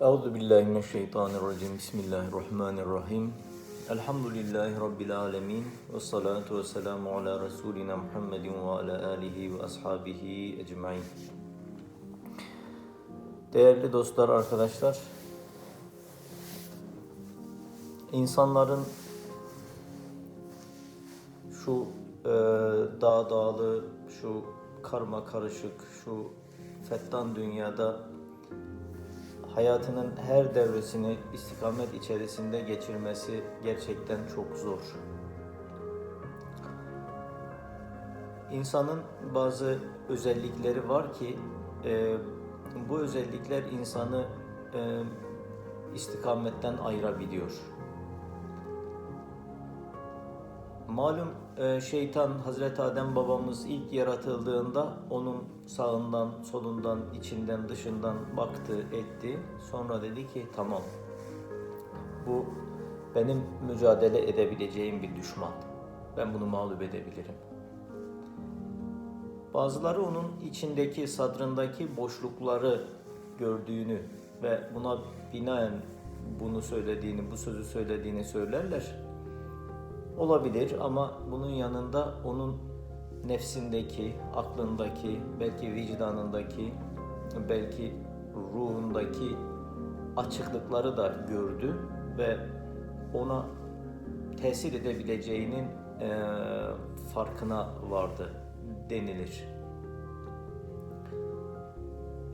Euzu billahi mineşşeytanirracim. Bismillahirrahmanirrahim. Elhamdülillahi rabbil alamin ve salatu vesselamu ala resulina Muhammedin ve ala alihi ve ashabihi ecmaîn. Değerli dostlar, arkadaşlar, insanların şu e, dağ dağlı, şu karma karışık, şu fettan dünyada hayatının her devresini istikamet içerisinde geçirmesi gerçekten çok zor. İnsanın bazı özellikleri var ki e, bu özellikler insanı e, istikametten ayırabiliyor. Malum e, şeytan Hazreti Adem babamız ilk yaratıldığında onun sağından, solundan, içinden, dışından baktı, etti. Sonra dedi ki tamam bu benim mücadele edebileceğim bir düşman. Ben bunu mağlup edebilirim. Bazıları onun içindeki, sadrındaki boşlukları gördüğünü ve buna binaen bunu söylediğini, bu sözü söylediğini söylerler. Olabilir ama bunun yanında onun nefsindeki, aklındaki, belki vicdanındaki, belki ruhundaki açıklıkları da gördü ve ona tesir edebileceğinin eee, farkına vardı denilir.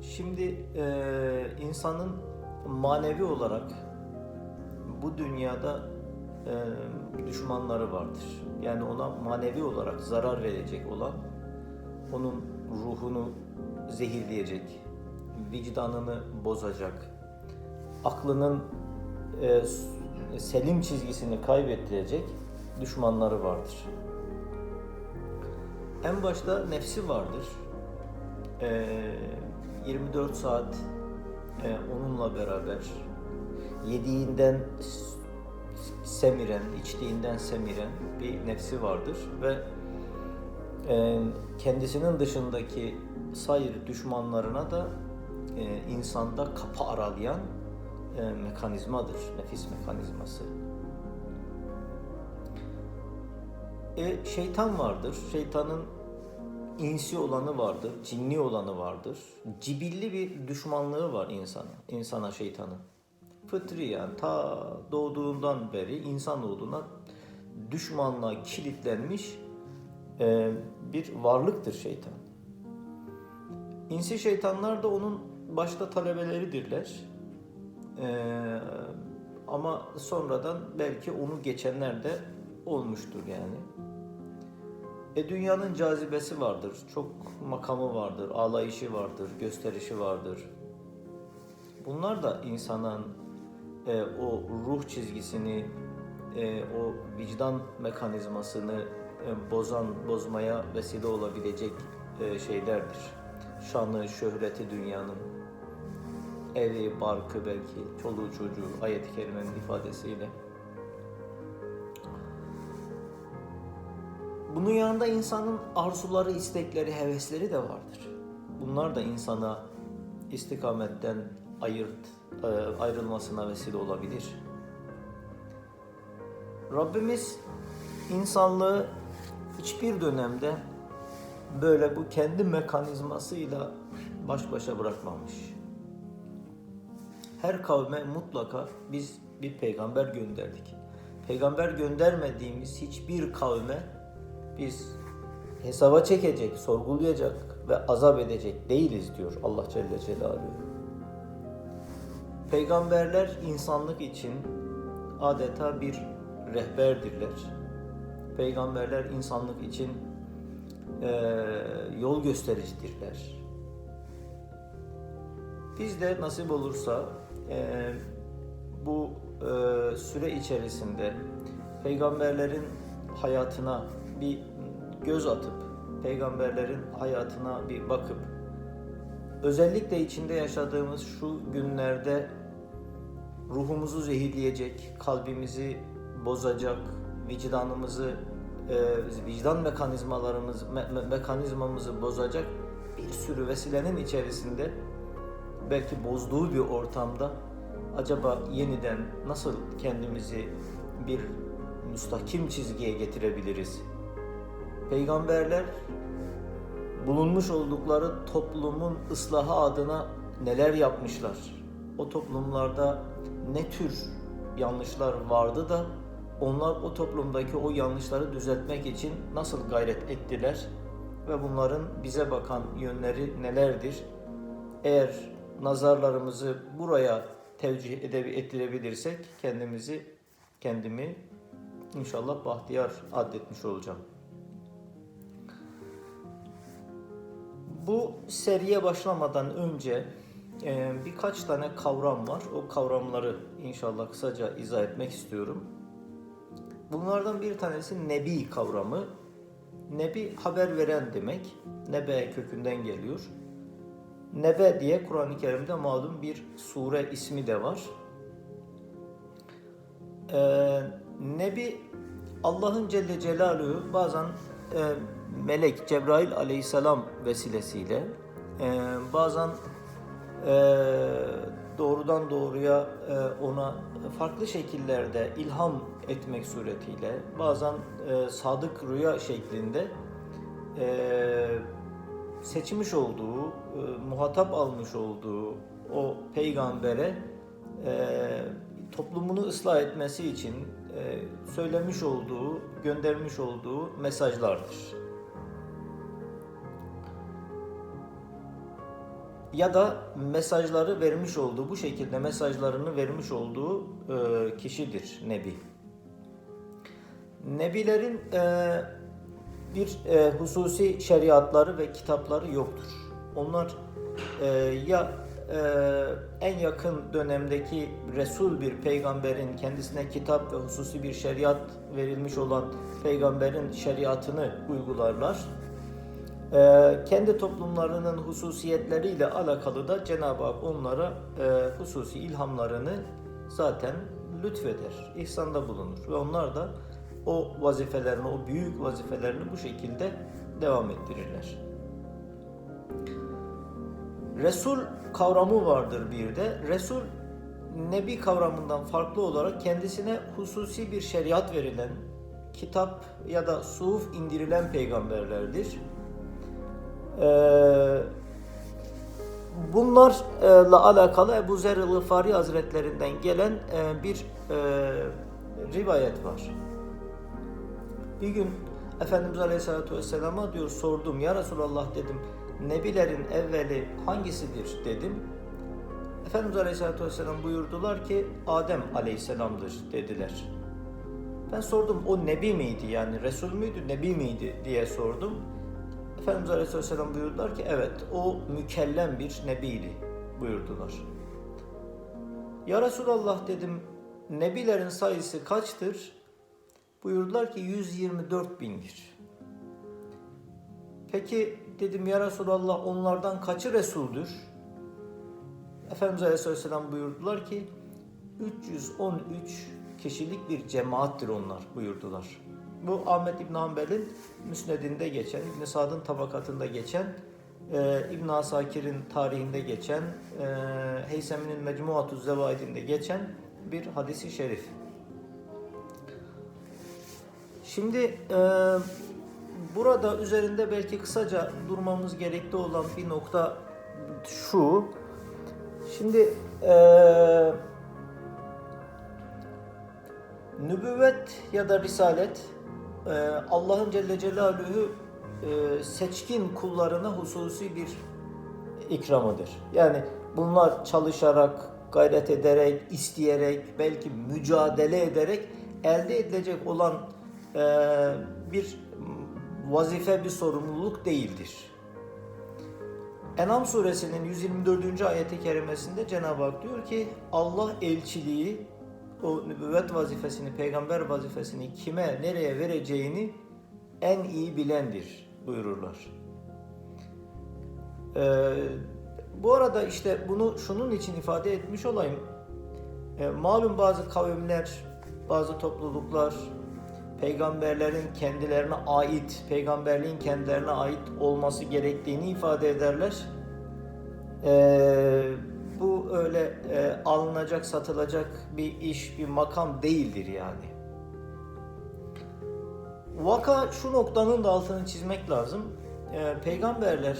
Şimdi eee, insanın manevi olarak bu dünyada düşmanları vardır. Yani ona manevi olarak zarar verecek olan, onun ruhunu zehirleyecek, vicdanını bozacak, aklının eee, selim çizgisini kaybettirecek düşmanları vardır. En başta nefsi vardır. Eee, 24 saat eee, onunla beraber yediğinden semiren, içtiğinden semiren bir nefsi vardır ve eee, kendisinin dışındaki sayır düşmanlarına da eee, insanda kapı aralayan eee, mekanizmadır, nefis mekanizması. E, şeytan vardır. Şeytanın insi olanı vardır, cinni olanı vardır. Cibilli bir düşmanlığı var insana, insana şeytanın. Fıtri yani ta doğduğundan beri insanoğluna düşmanlığa kilitlenmiş e, bir varlıktır şeytan. İnsi şeytanlar da onun başta talebeleridirler. E, ama sonradan belki onu geçenler de olmuştur yani. E dünyanın cazibesi vardır, çok makamı vardır, ağlayışı vardır, gösterişi vardır. Bunlar da insanın e, o ruh çizgisini, e, o vicdan mekanizmasını e, bozan, bozmaya vesile olabilecek e, şeylerdir. Şanı, şöhreti dünyanın, evi, barkı belki, çoluğu çocuğu ayet-i kerimenin ifadesiyle. Bunun yanında insanın arzuları, istekleri, hevesleri de vardır. Bunlar da insana istikametten ayırt, ayrılmasına vesile olabilir. Rabbimiz insanlığı hiçbir dönemde böyle bu kendi mekanizmasıyla baş başa bırakmamış. Her kavme mutlaka biz bir peygamber gönderdik. Peygamber göndermediğimiz hiçbir kavme biz hesaba çekecek, sorgulayacak ve azap edecek değiliz diyor Allah Celle Celaluhu. Peygamberler insanlık için adeta bir rehberdirler. Peygamberler insanlık için eee, yol göstericidirler. Biz de nasip olursa eee, bu eee, süre içerisinde peygamberlerin hayatına bir göz atıp peygamberlerin hayatına bir bakıp özellikle içinde yaşadığımız şu günlerde ruhumuzu zehirleyecek, kalbimizi bozacak, vicdanımızı e, vicdan mekanizmalarımız me- me- mekanizmamızı bozacak bir sürü vesilenin içerisinde belki bozduğu bir ortamda acaba yeniden nasıl kendimizi bir müstakim çizgiye getirebiliriz? Peygamberler bulunmuş oldukları toplumun ıslahı adına neler yapmışlar? O toplumlarda ne tür yanlışlar vardı da onlar o toplumdaki o yanlışları düzeltmek için nasıl gayret ettiler ve bunların bize bakan yönleri nelerdir? Eğer nazarlarımızı buraya tevcih edebi ettirebilirsek kendimizi kendimi inşallah bahtiyar addetmiş olacağım. Bu seriye başlamadan önce birkaç tane kavram var. O kavramları inşallah kısaca izah etmek istiyorum. Bunlardan bir tanesi nebi kavramı. Nebi haber veren demek. Nebe kökünden geliyor. Nebe diye Kur'an-ı Kerim'de malum bir sure ismi de var. Ee, Nebi Allah'ın Celle Celaluhu bazen e, melek Cebrail aleyhisselam vesilesiyle e, bazen doğrudan doğruya e, ona farklı şekillerde ilham etmek suretiyle bazen e, sadık rüya şeklinde e, seçmiş olduğu, muhatap almış olduğu o peygambere toplumunu ıslah etmesi için söylemiş olduğu, göndermiş olduğu mesajlardır. Ya da mesajları vermiş olduğu, bu şekilde mesajlarını vermiş olduğu e, kişidir Nebi. Nebilerin e, bir e, hususi şeriatları ve kitapları yoktur. Onlar e, ya e, en yakın dönemdeki Resul bir peygamberin kendisine kitap ve hususi bir şeriat verilmiş olan peygamberin şeriatını uygularlar. E, kendi toplumlarının hususiyetleriyle alakalı da Cenab-ı Hak onlara e, hususi ilhamlarını zaten lütfeder, ihsanda bulunur ve onlar da o vazifelerini, o büyük vazifelerini bu şekilde devam ettirirler. Resul kavramı vardır bir de. Resul Nebi kavramından farklı olarak kendisine hususi bir şeriat verilen, kitap ya da suhuf indirilen peygamberlerdir. Ee, bunlarla alakalı Ebu Zer-i Gıfari Hazretlerinden gelen e, bir e, rivayet var. Bir gün Efendimiz Aleyhisselatü Vesselam'a diyor sordum ya Resulallah dedim Nebilerin evveli hangisidir dedim. Efendimiz Aleyhisselatü Vesselam buyurdular ki Adem Aleyhisselam'dır dediler. Ben sordum o Nebi miydi yani Resul müydü Nebi miydi diye sordum. Efendimiz Aleyhisselatü Vesselam buyurdular ki evet o mükellem bir Nebiydi buyurdular. Ya Resulallah dedim Nebilerin sayısı kaçtır? Buyurdular ki 124 bindir. Peki dedim ya Resulallah onlardan kaçı Resul'dür? Efendimiz Aleyhisselam buyurdular ki 313 kişilik bir cemaattir onlar buyurdular. Bu Ahmet İbn Hanbel'in müsnedinde geçen, İbn Sad'ın tabakatında geçen, e, İbn Asakir'in tarihinde geçen, e, Heysemi'nin Mecmuatü Zevaidinde geçen bir hadisi şerif. Şimdi e, burada üzerinde belki kısaca durmamız gerekli olan bir nokta şu. Şimdi e, nübüvvet ya da risalet Allah'ın Celle Celaluhu e, seçkin kullarına hususi bir ikramıdır. Yani bunlar çalışarak, gayret ederek, isteyerek, belki mücadele ederek elde edilecek olan e, bir vazife, bir sorumluluk değildir. Enam suresinin 124. ayeti kerimesinde Cenab-ı Hak diyor ki Allah elçiliği o nübüvvet vazifesini, peygamber vazifesini kime, nereye vereceğini en iyi bilendir buyururlar. Ee, bu arada işte bunu şunun için ifade etmiş olayım. Ee, malum bazı kavimler, bazı topluluklar peygamberlerin kendilerine ait, peygamberliğin kendilerine ait olması gerektiğini ifade ederler. Ee, bu öyle e, alınacak, satılacak bir iş, bir makam değildir yani. Vaka şu noktanın da altını çizmek lazım. Ee, peygamberler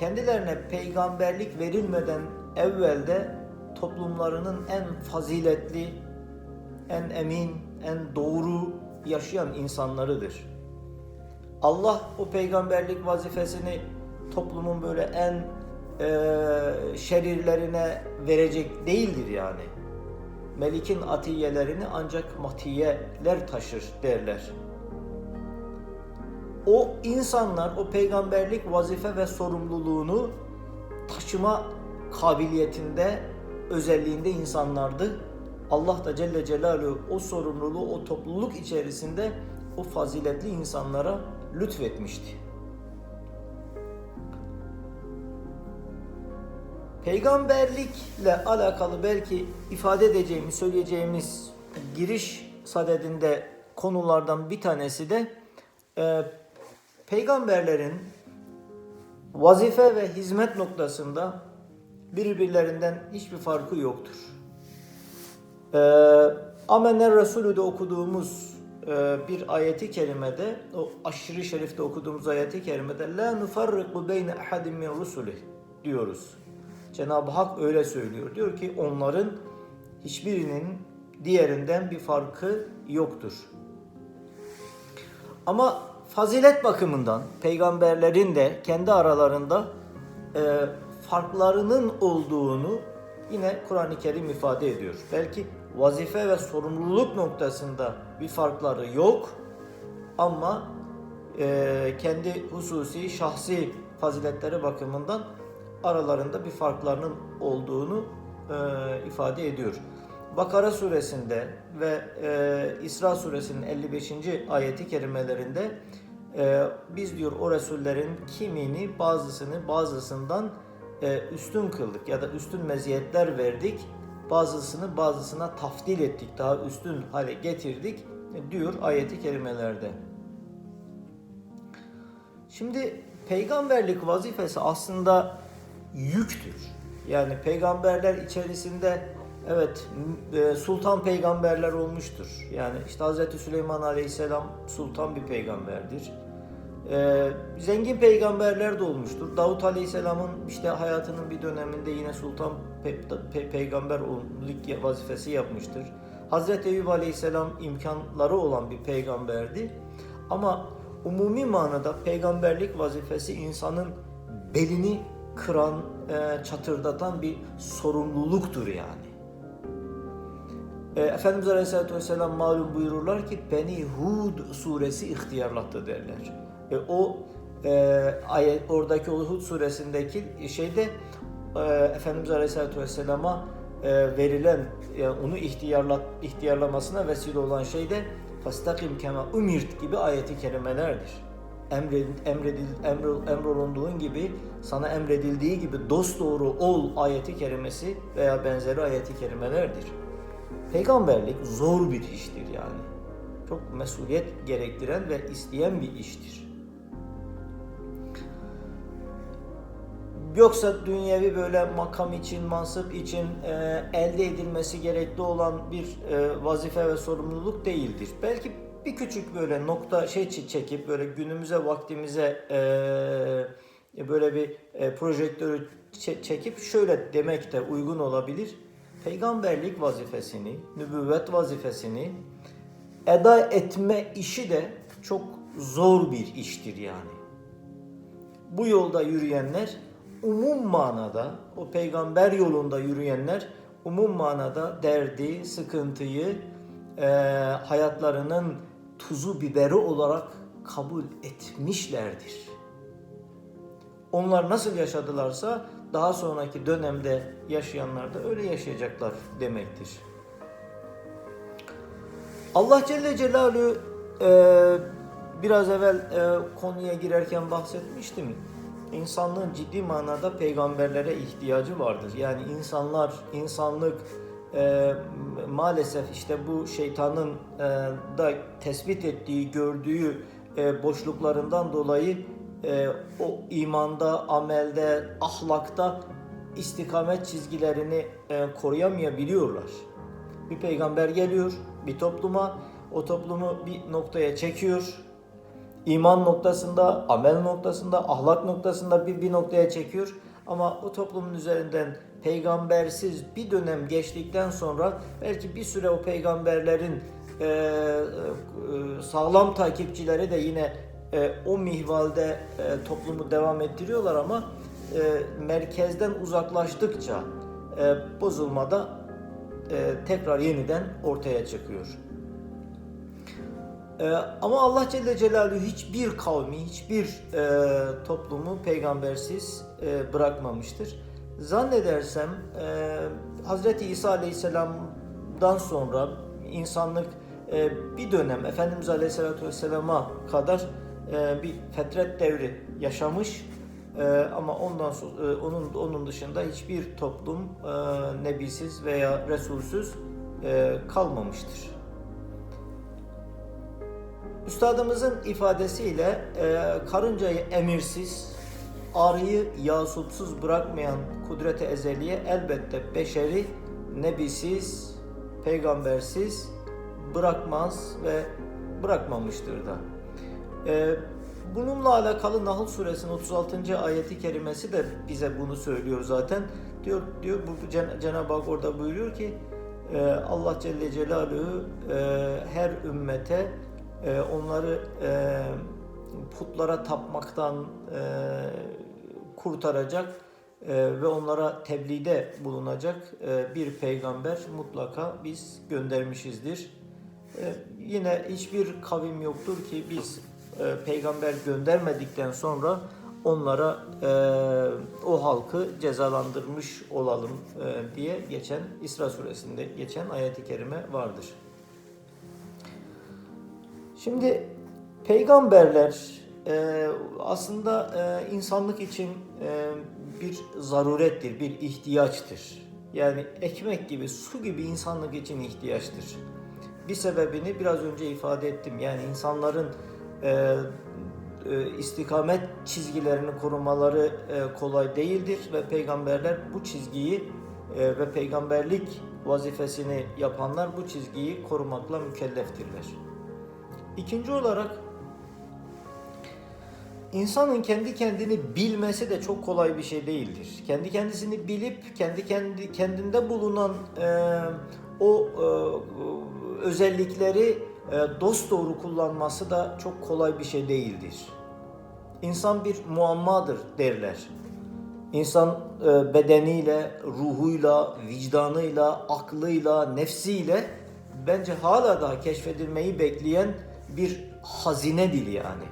kendilerine peygamberlik verilmeden evvelde toplumlarının en faziletli, en emin, en doğru yaşayan insanlarıdır. Allah o peygamberlik vazifesini toplumun böyle en e, şerirlerine verecek değildir yani. Melik'in atiyelerini ancak matiyeler taşır derler. O insanlar o peygamberlik vazife ve sorumluluğunu taşıma kabiliyetinde, özelliğinde insanlardı. Allah da Celle Celaluhu o sorumluluğu o topluluk içerisinde o faziletli insanlara lütfetmişti. Peygamberlikle alakalı belki ifade edeceğimiz, söyleyeceğimiz giriş sadedinde konulardan bir tanesi de e, peygamberlerin vazife ve hizmet noktasında birbirlerinden hiçbir farkı yoktur. E, Amener Resulü'de okuduğumuz e, bir ayeti kerimede, o aşırı şerifte okuduğumuz ayeti kerimede la nufarriku beyne ahadin min rusulih diyoruz. Cenab-ı Hak öyle söylüyor. Diyor ki onların hiçbirinin diğerinden bir farkı yoktur. Ama fazilet bakımından peygamberlerin de kendi aralarında e, farklarının olduğunu yine Kur'an-ı Kerim ifade ediyor. Belki vazife ve sorumluluk noktasında bir farkları yok ama e, kendi hususi, şahsi faziletleri bakımından aralarında bir farklarının olduğunu e, ifade ediyor. Bakara suresinde ve e, İsra suresinin 55. ayeti kerimelerinde e, biz diyor o Resullerin kimini bazısını bazısından e, üstün kıldık ya da üstün meziyetler verdik. Bazısını bazısına tafdil ettik, daha üstün hale getirdik e, diyor ayeti kerimelerde. Şimdi peygamberlik vazifesi aslında yüktür. Yani peygamberler içerisinde evet e, sultan peygamberler olmuştur. Yani işte Hz. Süleyman Aleyhisselam sultan bir peygamberdir. Ee, zengin peygamberler de olmuştur. Davut Aleyhisselam'ın işte hayatının bir döneminde yine sultan pe- pe- peygamberlik vazifesi yapmıştır. Hazreti Eyüp Aleyhisselam imkanları olan bir peygamberdi. Ama umumi manada peygamberlik vazifesi insanın belini kıran, e, çatırdatan bir sorumluluktur yani. E, Efendimiz Aleyhisselatü Vesselam malum buyururlar ki Beni Hud suresi ihtiyarlattı derler. E, o e, ayet oradaki o Hud suresindeki şeyde e, Efendimiz Aleyhisselatü Vesselam'a e, verilen yani onu ihtiyarlat ihtiyarlamasına vesile olan şey de fastakim kema umirt gibi ayeti kerimelerdir. Emredil, emredil, emrol, emrolunduğun gibi sana emredildiği gibi dost doğru ol ayeti kerimesi veya benzeri ayeti kerimelerdir. Peygamberlik zor bir iştir yani. Çok mesuliyet gerektiren ve isteyen bir iştir. Yoksa dünyevi böyle makam için, mansıp için e, elde edilmesi gerekli olan bir e, vazife ve sorumluluk değildir. Belki bir küçük böyle nokta şey çekip böyle günümüze vaktimize e, böyle bir e, projektörü çekip şöyle demek de uygun olabilir. Peygamberlik vazifesini, nübüvvet vazifesini eda etme işi de çok zor bir iştir yani. Bu yolda yürüyenler umum manada o peygamber yolunda yürüyenler umum manada derdi, sıkıntıyı e, hayatlarının tuzu biberi olarak kabul etmişlerdir. Onlar nasıl yaşadılarsa daha sonraki dönemde yaşayanlar da öyle yaşayacaklar demektir. Allah Celle Celaluhu e, biraz evvel e, konuya girerken bahsetmiştim. İnsanlığın ciddi manada peygamberlere ihtiyacı vardır. Yani insanlar, insanlık e, maalesef işte bu şeytanın e, da tespit ettiği, gördüğü e, boşluklarından dolayı e, o imanda, amelde, ahlakta istikamet çizgilerini e, koruyamayabiliyorlar. Bir peygamber geliyor bir topluma, o toplumu bir noktaya çekiyor. İman noktasında, amel noktasında, ahlak noktasında bir, bir noktaya çekiyor. Ama o toplumun üzerinden peygambersiz bir dönem geçtikten sonra belki bir süre o peygamberlerin e, e, sağlam takipçileri de yine e, o mihvalde e, toplumu devam ettiriyorlar ama e, merkezden uzaklaştıkça e, bozulmada e, tekrar yeniden ortaya çıkıyor. E, ama Allah Celle Celaluhu hiçbir kavmi, hiçbir e, toplumu peygambersiz e, bırakmamıştır. Zannedersem e, Hazreti İsa Aleyhisselam'dan sonra insanlık e, bir dönem Efendimiz Aleyhisselatü Vesselam'a kadar e, bir fetret devri yaşamış. E, ama ondan e, onun onun dışında hiçbir toplum e, nebisiz veya resulsüz e, kalmamıştır. Üstadımızın ifadesiyle e, karıncayı emirsiz, arıyı yasutsuz bırakmayan kudrete ezeliye elbette beşeri nebisiz, peygambersiz bırakmaz ve bırakmamıştır da. E, bununla alakalı Nahl suresinin 36. ayeti kerimesi de bize bunu söylüyor zaten. Diyor diyor bu Cen- Cenab-ı Hak orada buyuruyor ki e, Allah Celle Celaluhu e, her ümmete e, onları e, putlara tapmaktan e, kurtaracak e, ve onlara tebliğde bulunacak e, bir peygamber mutlaka biz göndermişizdir. E, yine hiçbir kavim yoktur ki biz e, peygamber göndermedikten sonra onlara e, o halkı cezalandırmış olalım e, diye geçen İsra suresinde geçen ayet-i kerime vardır. Şimdi peygamberler e, aslında e, insanlık için e, bir zarurettir, bir ihtiyaçtır. Yani ekmek gibi, su gibi insanlık için ihtiyaçtır. Bir sebebini biraz önce ifade ettim. Yani insanların e, e, istikamet çizgilerini korumaları e, kolay değildir ve peygamberler bu çizgiyi e, ve peygamberlik vazifesini yapanlar bu çizgiyi korumakla mükelleftirler. İkinci olarak insanın kendi kendini bilmesi de çok kolay bir şey değildir. Kendi kendisini bilip kendi kendi kendinde bulunan e, o e, özellikleri e, dost doğru kullanması da çok kolay bir şey değildir. İnsan bir muammadır derler. İnsan e, bedeniyle, ruhuyla, vicdanıyla, aklıyla, nefsiyle bence hala daha keşfedilmeyi bekleyen bir hazine dili yani.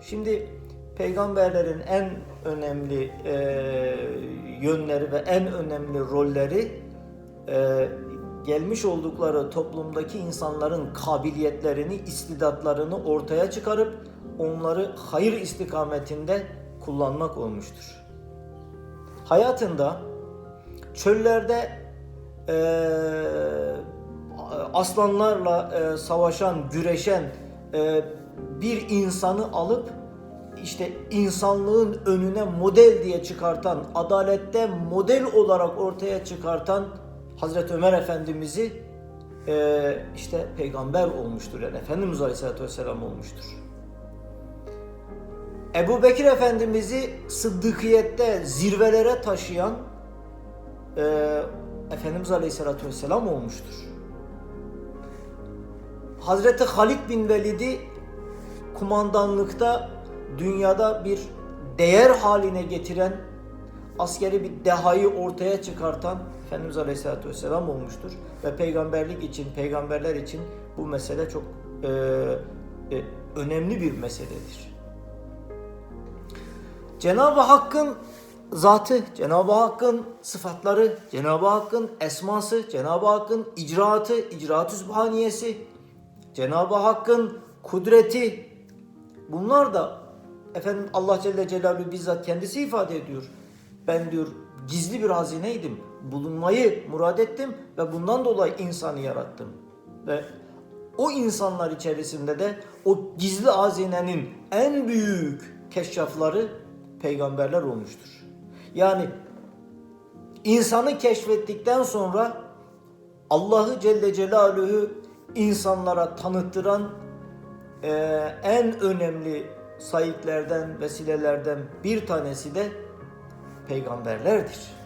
Şimdi peygamberlerin en önemli e, yönleri ve en önemli rolleri e, gelmiş oldukları toplumdaki insanların kabiliyetlerini, istidatlarını ortaya çıkarıp onları hayır istikametinde kullanmak olmuştur. Hayatında çöllerde e, aslanlarla e, savaşan, güreşen e, bir insanı alıp işte insanlığın önüne model diye çıkartan, adalette model olarak ortaya çıkartan Hazreti Ömer Efendimiz'i e, işte peygamber olmuştur yani Efendimiz Aleyhisselatü Vesselam olmuştur. Ebu Bekir Efendimiz'i sıddıkiyette zirvelere taşıyan e, Efendimiz Aleyhisselatü Vesselam olmuştur. Hazreti Halid bin Velid'i kumandanlıkta dünyada bir değer haline getiren, askeri bir dehayı ortaya çıkartan Efendimiz Aleyhisselatü Vesselam olmuştur. Ve peygamberlik için, peygamberler için bu mesele çok e, e, önemli bir meseledir. Cenab-ı Hakk'ın zatı, Cenab-ı Hakk'ın sıfatları, Cenab-ı Hakk'ın esması, Cenab-ı Hakk'ın icraatı, icraat-ı Cenab-ı Hakk'ın kudreti bunlar da efendim Allah Celle Celaluhu bizzat kendisi ifade ediyor. Ben diyor gizli bir hazineydim. Bulunmayı murad ettim ve bundan dolayı insanı yarattım. Ve o insanlar içerisinde de o gizli hazinenin en büyük keşrafları peygamberler olmuştur. Yani insanı keşfettikten sonra Allah'ı Celle Celaluhu insanlara tanıttıran e, en önemli sayıklardan, vesilelerden bir tanesi de peygamberlerdir.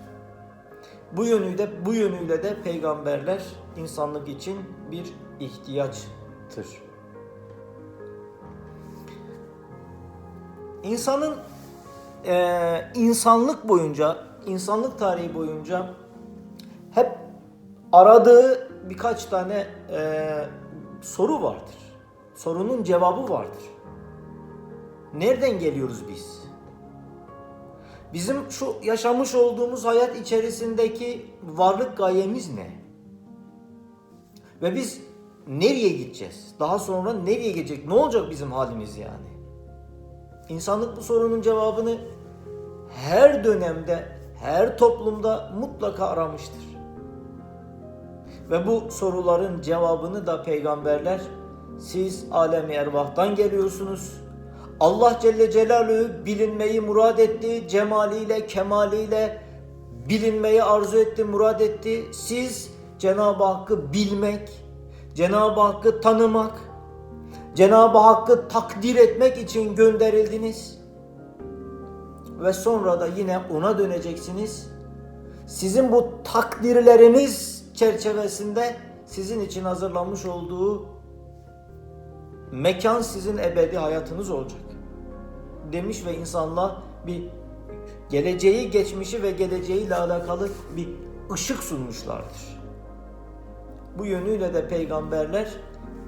Bu yönüyle bu yönüyle de peygamberler insanlık için bir ihtiyaçtır. İnsanın eee, insanlık boyunca, insanlık tarihi boyunca hep aradığı birkaç tane eee, soru vardır. Sorunun cevabı vardır. Nereden geliyoruz biz? Bizim şu yaşamış olduğumuz hayat içerisindeki varlık gayemiz ne? Ve biz nereye gideceğiz? Daha sonra nereye gidecek? Ne olacak bizim halimiz yani? İnsanlık bu sorunun cevabını her dönemde, her toplumda mutlaka aramıştır. Ve bu soruların cevabını da peygamberler siz alemi ervahtan geliyorsunuz. Allah Celle Celaluhu bilinmeyi murad etti, cemaliyle, kemaliyle bilinmeyi arzu etti, murad etti. Siz Cenab-ı Hakk'ı bilmek, Cenab-ı Hakk'ı tanımak, Cenab-ı Hakk'ı takdir etmek için gönderildiniz. Ve sonra da yine ona döneceksiniz. Sizin bu takdirleriniz çerçevesinde sizin için hazırlanmış olduğu mekan sizin ebedi hayatınız olacak. Demiş ve insanla bir geleceği, geçmişi ve geleceğiyle alakalı bir ışık sunmuşlardır. Bu yönüyle de peygamberler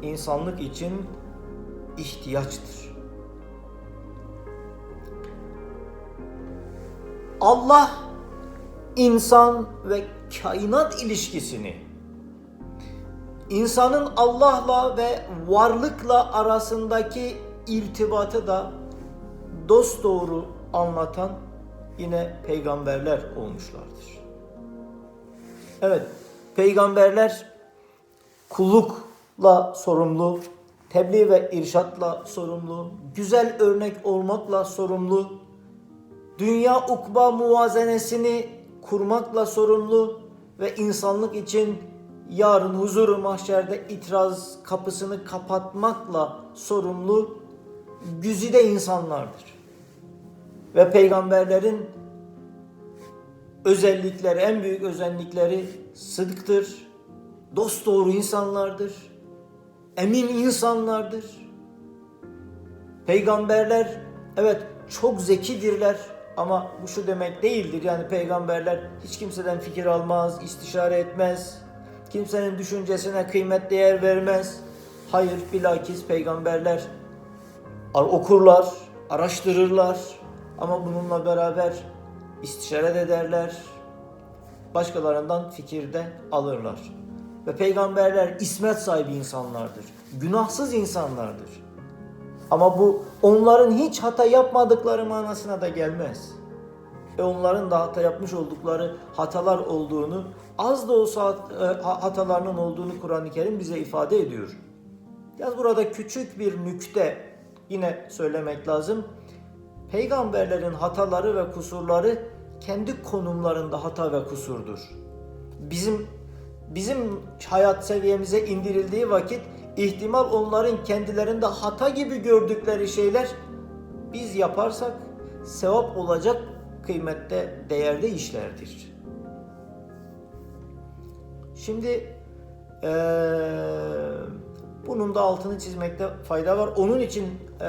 insanlık için ihtiyaçtır. Allah insan ve kainat ilişkisini insanın Allah'la ve varlıkla arasındaki irtibatı da dost doğru anlatan yine peygamberler olmuşlardır. Evet, peygamberler kullukla sorumlu, tebliğ ve irşatla sorumlu, güzel örnek olmakla sorumlu, dünya ukba muvazenesini kurmakla sorumlu ve insanlık için yarın huzur mahşerde itiraz kapısını kapatmakla sorumlu güzide insanlardır. Ve peygamberlerin özellikleri, en büyük özellikleri sıdktır, dost doğru insanlardır, emin insanlardır. Peygamberler evet çok zekidirler ama bu şu demek değildir. Yani peygamberler hiç kimseden fikir almaz, istişare etmez, kimsenin düşüncesine kıymet değer vermez. Hayır, bilakis peygamberler okurlar, araştırırlar ama bununla beraber istişare de ederler. Başkalarından fikir de alırlar. Ve peygamberler ismet sahibi insanlardır. Günahsız insanlardır. Ama bu onların hiç hata yapmadıkları manasına da gelmez. Ve onların da hata yapmış oldukları hatalar olduğunu, az da olsa e, hatalarının olduğunu Kur'an-ı Kerim bize ifade ediyor. Yalnız burada küçük bir nükte yine söylemek lazım. Peygamberlerin hataları ve kusurları kendi konumlarında hata ve kusurdur. Bizim bizim hayat seviyemize indirildiği vakit ihtimal onların kendilerinde hata gibi gördükleri şeyler biz yaparsak sevap olacak kıymette değerli işlerdir. Şimdi ee, bunun da altını çizmekte fayda var. Onun için e,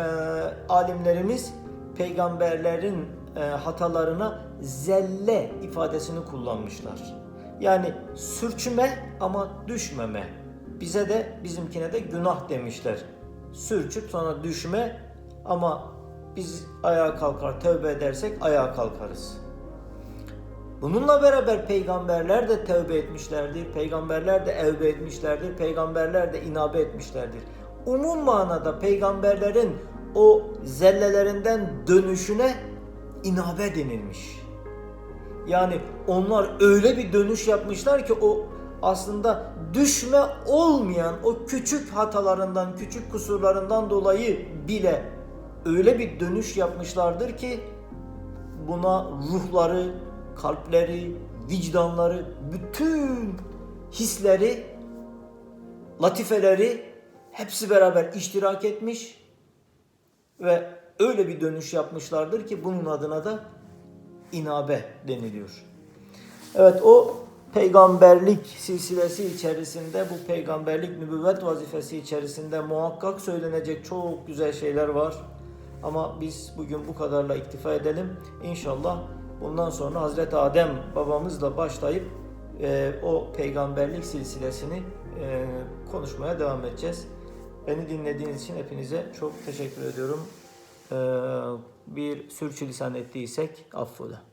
alimlerimiz peygamberlerin e, hatalarına zelle ifadesini kullanmışlar. Yani sürçme ama düşmeme. Bize de bizimkine de günah demişler. Sürçüp sonra düşme ama biz ayağa kalkar tövbe edersek ayağa kalkarız. Bununla beraber peygamberler de tövbe etmişlerdir. Peygamberler de evbe etmişlerdir. Peygamberler de inabe etmişlerdir. Umum manada peygamberlerin o zellelerinden dönüşüne inabe denilmiş. Yani onlar öyle bir dönüş yapmışlar ki o aslında düşme olmayan o küçük hatalarından, küçük kusurlarından dolayı bile öyle bir dönüş yapmışlardır ki buna ruhları, kalpleri, vicdanları, bütün hisleri, latifeleri hepsi beraber iştirak etmiş ve öyle bir dönüş yapmışlardır ki bunun adına da inabe deniliyor. Evet o peygamberlik silsilesi içerisinde bu peygamberlik nübüvvet vazifesi içerisinde muhakkak söylenecek çok güzel şeyler var. Ama biz bugün bu kadarla iktifa edelim. İnşallah bundan sonra Hazreti Adem babamızla başlayıp e, o peygamberlik silsilesini e, konuşmaya devam edeceğiz. Beni dinlediğiniz için hepinize çok teşekkür ediyorum. E, bir sürçülisan ettiysek affola.